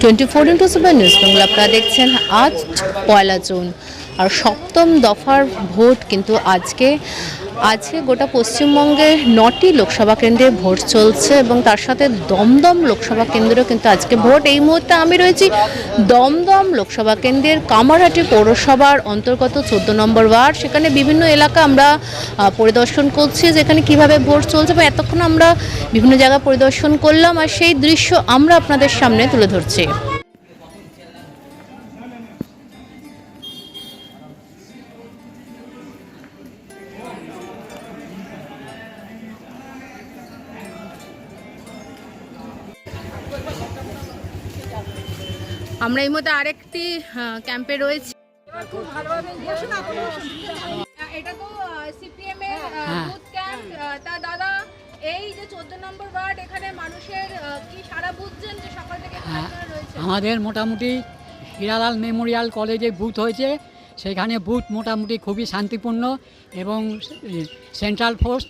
Twenty four into seven news Bangla আপনারা দেখছেন আজ পয়লা জুন। আর সপ্তম দফার ভোট কিন্তু আজকে আজকে গোটা পশ্চিমবঙ্গে নটি লোকসভা কেন্দ্রে ভোট চলছে এবং তার সাথে দমদম লোকসভা কেন্দ্রেও কিন্তু আজকে ভোট। এই মুহূর্তে আমি রয়েছি দমদম লোকসভা কেন্দ্রের কামারহাটি পৌরসভার অন্তর্গত চোদ্দ নম্বর ওয়ার্ড। সেখানে বিভিন্ন এলাকা আমরা পরিদর্শন করছি যেখানে কীভাবে ভোট চলছে বা এতক্ষণ আমরা বিভিন্ন জায়গা পরিদর্শন করলাম আর সেই দৃশ্য আমরা আপনাদের সামনে তুলে ধরছি। আমরা এই মুহূর্তে আরেকটি ক্যাম্পে রয়েছি। এটা তো সিপিএম এর বুথ ক্যাম্প তা দাদা এই যে চোদ্দ নম্বর ওয়ার্ড এখানে মানুষের কি সারা বুঝছেন যে সকাল থেকে হ্যাঁ, রয়েছে? আমাদের মোটামুটি হিরালাল মেমোরিয়াল কলেজে বুথ হয়েছে। সেখানে বুথ মোটামুটি খুবই শান্তিপূর্ণ এবং সেন্ট্রাল ফোর্স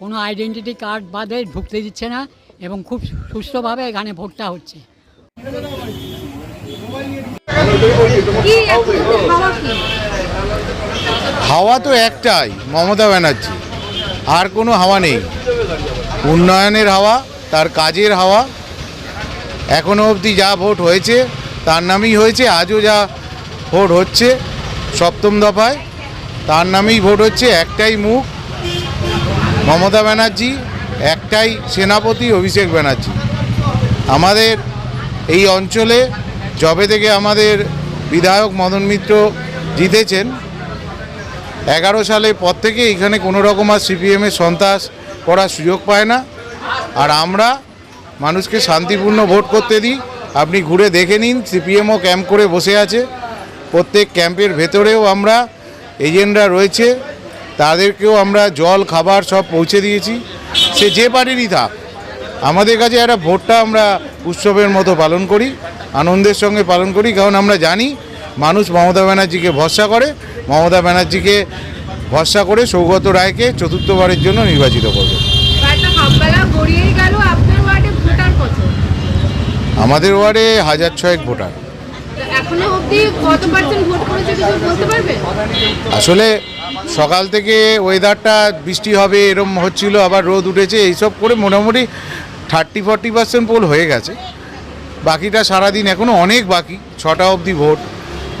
কোনো আইডেন্টিটি কার্ড বাদে ঢুকতে দিচ্ছে না এবং খুব সুস্থভাবে এখানে ভোটটা হচ্ছে। হাওয়া তো একটাই, মমতা ব্যানার্জি। আর কোনো হাওয়া নেই। উন্নয়নের হাওয়া, তার কাজের হাওয়া। এখনও অবধি যা ভোট হয়েছে, তার নামেই হয়েছে, আজও যা ভোট হচ্ছে সপ্তম দফায়, তার নামেই ভোট হচ্ছে একটাই মুখ, মমতা ব্যানার্জি, একটাই সেনাপতি অভিষেক ব্যানার্জি। আমাদের এই অঞ্চলে, যবে থেকে আমাদের বিধায়ক মদন মিত্র জিতেছেন। এগারো সালের পর থেকে এখানে কোনো রকম আর সিপিএমের সন্ত্রাস করার সুযোগ পায় না। আর আমরা মানুষকে শান্তিপূর্ণ ভোট করতে দিই। আপনি ঘুরে দেখে নিন সিপিএমও ক্যাম্প করে বসে আছে। প্রত্যেক ক্যাম্পের ভেতরেও আমরা এজেন্টরা রয়েছে। তাদেরকেও আমরা জল, খাবার সব পৌঁছে দিয়েছি। সে যে পার্টিরই থাক। আমাদের কাছে একটা ভোটটা আমরা উৎসবের মতো পালন করি। আনন্দের সঙ্গে পালন করি কারণ আমরা জানি মানুষ মমতা ব্যানার্জিকে ভরসা করে মমতা ব্যানার্জিকে ভরসা করে সৌগত রায়কে চতুর্থবারের জন্য নির্বাচিত করবে। আমাদের ওয়ার্ডে হাজার ছয়েক ভোটার। আসলে সকাল থেকে ওয়েদারটা বৃষ্টি হবে এরম হচ্ছিল আবার রোদ উঠেছে এইসব করে মোটামুটি থার্টি ফর্টি পার্সেন্ট পোল হয়ে গেছে। বাকিটা সারাদিন এখনও অনেক বাকি ছটা অবধি ভোট।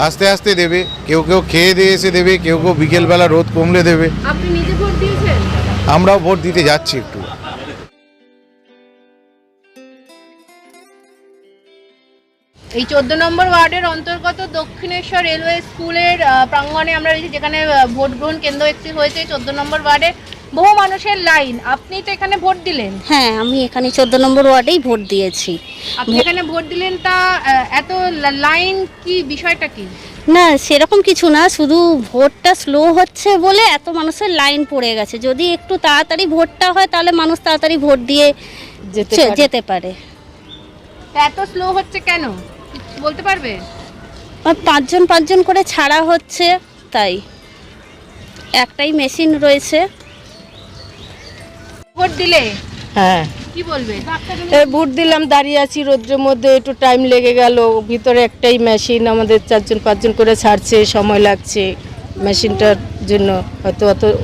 আস্তে আস্তে দেবে কেউ কেউ খেয়ে দিয়ে এসে দেবে কেউ কেউ বিকেলবেলা রোদ কমলে দেবে। আমরাও ভোট দিতে যাচ্ছি একটু। এই চোদ্দ নম্বর ওয়ার্ডের অন্তর্গত দক্ষিণেশ্বর রেলওয়ে স্কুলের প্রাঙ্গণে আমরা রয়েছি যেখানে ভোট গ্রহণ কেন্দ্র একটি হয়েছে। চোদ্দ নম্বর ওয়ার্ডে বহু মানুষের লাইন। আপনি তো এখানে ভোট দিলেন। হ্যাঁ আমি এখানে চোদ্দ নম্বর ওয়ার্ডেই ভোট দিয়েছি। আপনি এখানে ভোট দিলেন তা এত লাইন কি বিষয়টা কি? না সেরকম কিছু না শুধু ভোটটা স্লো হচ্ছে বলে এত মানুষের লাইন পড়ে গেছে। যদি একটু তাড়াতাড়ি ভোটটা হয় তাহলে মানুষ তাড়াতাড়ি ভোট দিয়ে যেতে পারে। এত স্লো হচ্ছে কেন? বলতে পারবে? পাঁচজন পাঁচজন করে ছাড়া হচ্ছে তাই। একটাই মেশিন রয়েছে। ভোট দিলে? হ্যাঁ। কি বলবে? ভোট দিলাম দাঁড়িয়ে আছি রোদ্রের মধ্যে একটু টাইম লেগে গেল। ভিতরে একটাই মেশিন আমাদের চারজন পাঁচজন করে ছাড়ছে সময় লাগছে মেশিনটার জন্য। হয়তো অত আর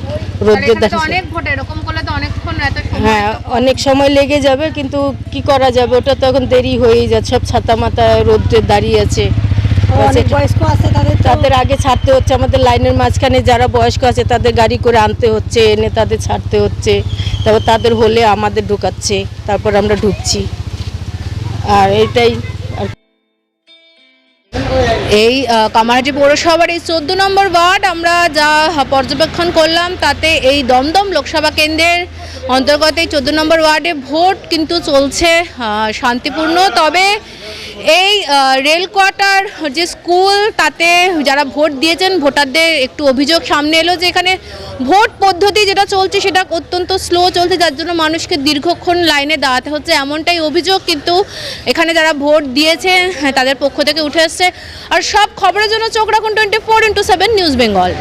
রোদ্রে এখানে তো দাঁড়িয়ে অনেক ভোট এরকম করলে তো অনেকক্ষণ সময় হ্যাঁ অনেক সময় লেগে যাবে কিন্তু কি করা যাবে? ওটা তো এখন দেরি হয়েই যাচ্ছে সব ছাতা মাথা রোদ্রে দাঁড়িয়ে আছে। বয়স্ক আছে। তাদের তাদের আগে ছাড়তে হচ্ছে। আমাদের লাইনের মাঝখানে যারা বয়স্ক আছে তাদের গাড়ি করে আনতে হচ্ছে এনে তাদের ছাড়তে হচ্ছে। তারপর তাদের হলে আমাদের ঢুকাচ্ছে। তারপর আমরা ঢুকছি। আর এটাই এই কামারহাটি পৌরসভার এই চোদ্দ নম্বর ওয়ার্ড আমরা যা পর্যবেক্ষণ করলাম তাতে এই দমদম লোকসভা কেন্দ্রের অন্তর্গত এই চোদ্দ নম্বর ওয়ার্ডে ভোট কিন্তু চলছে শান্তিপূর্ণ। তবে এই রেল কোয়ার্টার যে স্কুল তাতে যারা ভোট দিয়েছেন ভোটারদের একটু অভিযোগ সামনে এলো যে এখানে ভোট পদ্ধতি যেটা চলছে সেটা অত্যন্ত স্লো চলছে যার জন্য মানুষকে দীর্ঘক্ষণ লাইনে দাঁড়াতে হচ্ছে। এমনটাই অভিযোগ কিন্তু এখানে যারা ভোট দিয়েছে হ্যাঁ, তাদের পক্ষ থেকে উঠে আসছে আর সব খবরের জন্য চোখ রাখুন twenty four into seven news Bengal